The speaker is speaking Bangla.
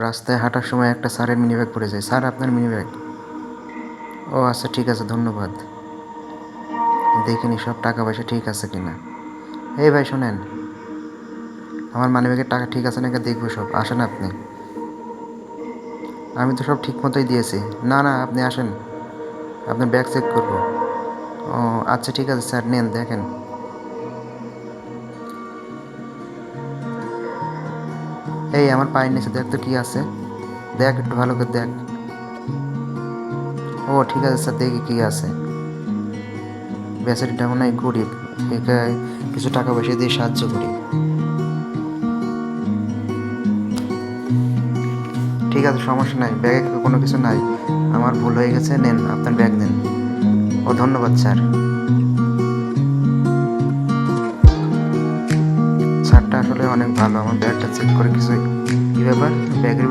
রাস্তায় হাঁটার সময় একটা স্যারের মিনি ব্যাগ পড়ে যায়। স্যার, আপনার মিনি ব্যাগ ও আচ্ছা ঠিক আছে, ধন্যবাদ। দেখিনি সব টাকা পয়সা ঠিক আছে কিনা। এই ভাই, শোনেন। আমার মানি ব্যাগের টাকা ঠিক আছে নাকি দেখব সব। আসেন আপনি। আমি তো সব ঠিক মতোই দিয়েছি। না না, আপনি আসেন। আপনার ব্যাগ চেক করব। ও আচ্ছা ঠিক আছে, স্যার, নেন, দেখেন। এই, আমার পায়ের নিচে দেখ তো কি আছে। দেখ, একটু ভালো করে দেখ। ও, ঠিক আছে স্যার, দেখি কি আছে। বেচারিটা মনে হয় গরিব কিছু টাকা পয়সা দিয়ে সাহায্য করি। ঠিক আছে, সমস্যা নাই। ব্যাগে কোনো কিছু নাই। আমার ভুল হয়ে গেছে, নেন, আপনার ব্যাগ নেন। ও, ধন্যবাদ, স্যার। স্যারটা আসলে অনেক ভালো। আমার ব্যাগটা চেক করে কিছু কী ব্যাপার? ব্যাগের